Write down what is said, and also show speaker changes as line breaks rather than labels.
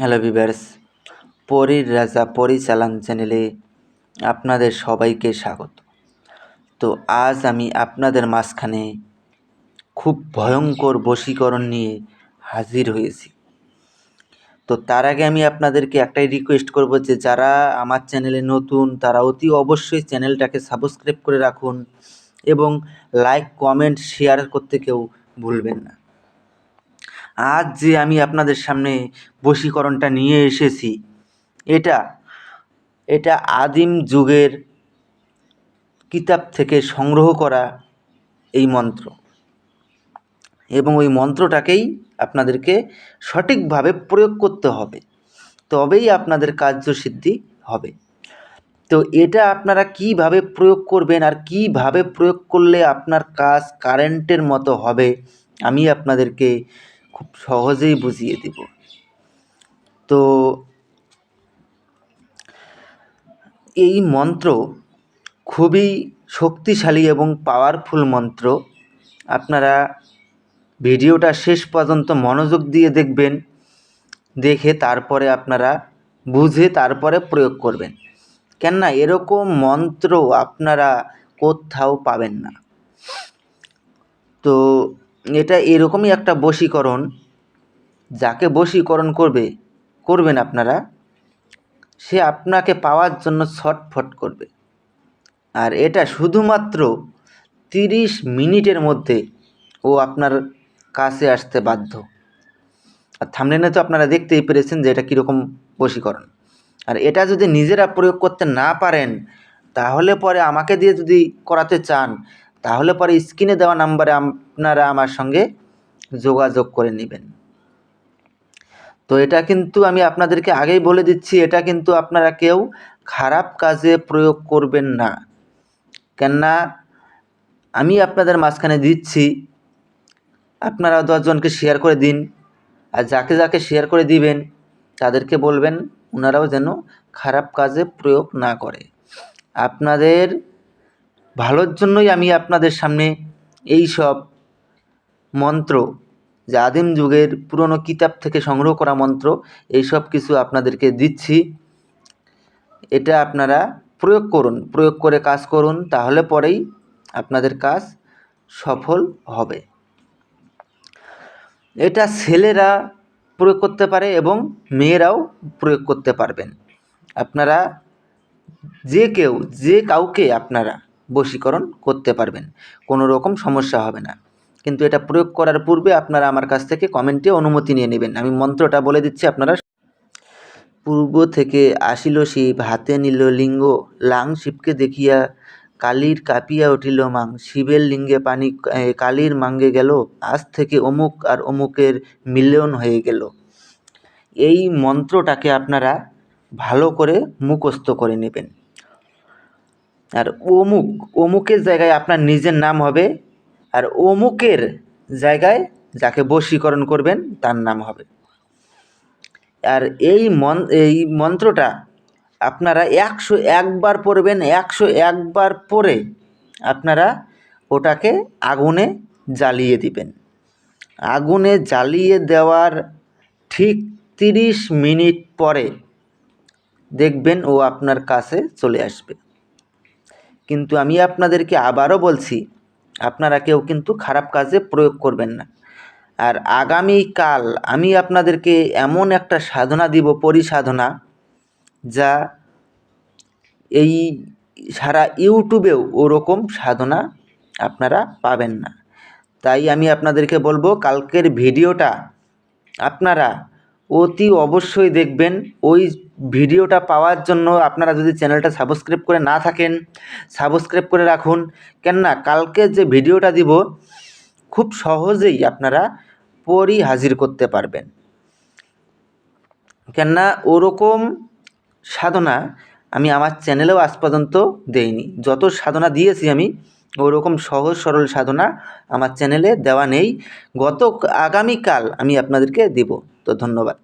Hello viewers পরীর রাজা পরিচালন চ্যানেলে আপনাদের সবাইকে স্বাগত। তো আজ আমি আপনাদের মাঝখানে খুব ভয়ঙ্কর বশীকরণ নিয়ে হাজির হয়েছি। তো তার আগে আমি আপনাদেরকে একটাই রিকোয়েস্ট করব যে যারা আমার চ্যানেলে নতুন, তারা অতি অবশ্যই চ্যানেলটাকে সাবস্ক্রাইব করে রাখুন এবং লাইক কমেন্ট শেয়ার করতে কেউ ভুলবেন না। আজ যে আমি আপনাদের সামনে বশীকরণটা নিয়ে এসেছি, এটা এটা আদিম যুগের কিতাব থেকে সংগ্রহ করা এই মন্ত্র। এবং ওই মন্ত্রটাকেই আপনাদেরকে সঠিকভাবে প্রয়োগ করতে হবে। তবেই আপনাদের কার্যসিদ্ধি হবে। তো এটা আপনারা কীভাবে প্রয়োগ করবেন আর কীভাবে প্রয়োগ করলে আপনার কাজ কারেন্টের মতো হবে, আমি আপনাদেরকে খুব সহজেই বুঝিয়ে দেব। তো এই মন্ত্র খুবই শক্তিশালী এবং পাওয়ারফুল মন্ত্র। আপনারা ভিডিওটা শেষ পর্যন্ত মনোযোগ দিয়ে দেখবেন, দেখে তারপরে আপনারা বুঝে তারপরে প্রয়োগ করবেন। কেননা এরকম মন্ত্র আপনারা কোথাও পাবেন না। তো এটা এরকমই একটা বশীকরণ, যাকে বশীকরণ করবে, করবেন আপনারা, সে আপনাকে পাওয়ার জন্য ছটফট করবে। আর এটা শুধুমাত্র তিরিশ মিনিটের মধ্যে ও আপনার কাছে আসতে বাধ্য। আর থামলেনে তো আপনারা দেখতেই পেরেছেন যে এটা কীরকম বশীকরণ। আর এটা যদি নিজেরা প্রয়োগ করতে না পারেন, তাহলে পরে আমাকে দিয়ে যদি করাতে চান তাহলে পরে স্ক্রিনে দেওয়া নাম্বারে আপনারা আমার সঙ্গে যোগাযোগ করে নেবেন। তো এটা কিন্তু আমি আপনাদেরকে আগেই বলে দিচ্ছি, এটা কিন্তু আপনারা কেউ খারাপ কাজে প্রয়োগ করবেন না। কেননা আমি আপনাদের মাঝখানে দিচ্ছি, আপনারা দশজনকে শেয়ার করে দিন, আর যাকে যাকে শেয়ার করে দিবেন, তাদেরকে বলবেন ওনারাও যেন খারাপ কাজে প্রয়োগ না করে। আপনাদের ভালোর জন্যই আমি আপনাদের সামনে এই সব মন্ত্র, যে আদিম যুগের পুরনো কিতাব থেকে সংগ্রহ করা মন্ত্র, এই সব কিছু আপনাদেরকে দিচ্ছি। এটা আপনারা প্রয়োগ করুন, প্রয়োগ করে কাজ করুন, তাহলে পরেই আপনাদের কাজ সফল হবে। এটা ছেলেরা প্রয়োগ করতে পারে এবং মেয়েরাও প্রয়োগ করতে পারবেন। আপনারা যে কেউ, যে কাউকে আপনারা বশীকরণ করতে পারবেন। কোনো রকম সমস্যা হবে না। কিন্তু এটা প্রয়োগ করার পূর্বে আপনারা আমার কাছ থেকে কমেন্টে অনুমতি নিয়ে নেবেন। আমি মন্ত্রটা বলে দিচ্ছি আপনারা। পূর্ব থেকে আসিল শিব, হাতে নিল লিঙ্গ, লাং শিবকে দেখিয়া কালীর কাঁপিয়া উঠিল মাং। শিবের লিঙ্গে পানি কালীর মাঙ্গে গেল। আজ থেকে অমুক আর অমুকের মিলন হয়ে গেল। এই মন্ত্রটাকে আপনারা ভালো করে মুখস্থ করে নেবেন। আর অমুক, অমুকের জায়গায় আপনার নিজের নাম হবে আর অমুকের জায়গায় যাকে বশীকরণ করবেন, তার নাম হবে। আর এই মন, এই মন্ত্রটা আপনারা একশো একবার পড়বেন, একশো একবার পরে আপনারা ওটাকে আগুনে জ্বালিয়ে দিবেন। আগুনে জ্বালিয়ে দেওয়ার ঠিক তিরিশ মিনিট পরে দেখবেন ও আপনার কাছে চলে আসবে। কিন্তু আমি আপনাদেরকে আবারও বলছি, আপনারা কেউ কিন্তু খারাপ কাজে প্রয়োগ করবেন না। আর আগামীকাল আমি আপনাদেরকে এমন একটা সাধনা দিব, পরিসাধনা, যা এই সারা ইউটিউবেও ওরকম সাধনা আপনারা পাবেন না। তাই আমি আপনাদেরকে বলব, কালকের ভিডিওটা আপনারা অতি অবশ্যই দেখবেন। ওই ভিডিওটা পাওয়ার জন্য আপনারা যদি চ্যানেলটা সাবস্ক্রাইব করে না থাকেন, সাবস্ক্রাইব করে রাখুন। কেননা কালকে যে ভিডিওটা দিব, খুব সহজেই আপনারা পরই হাজির করতে পারবেন। কেননা ওরকম সাধনা আমি আমার চ্যানেলেও আজ পর্যন্ত দেইনি। যত সাধনা দিয়েছি আমি ওরকম সহজ সরল সাধনা আমার চ্যানেলে দেওয়া নেই। গত আগামীকাল আমি আপনাদেরকে দেব। তো ধন্যবাদ।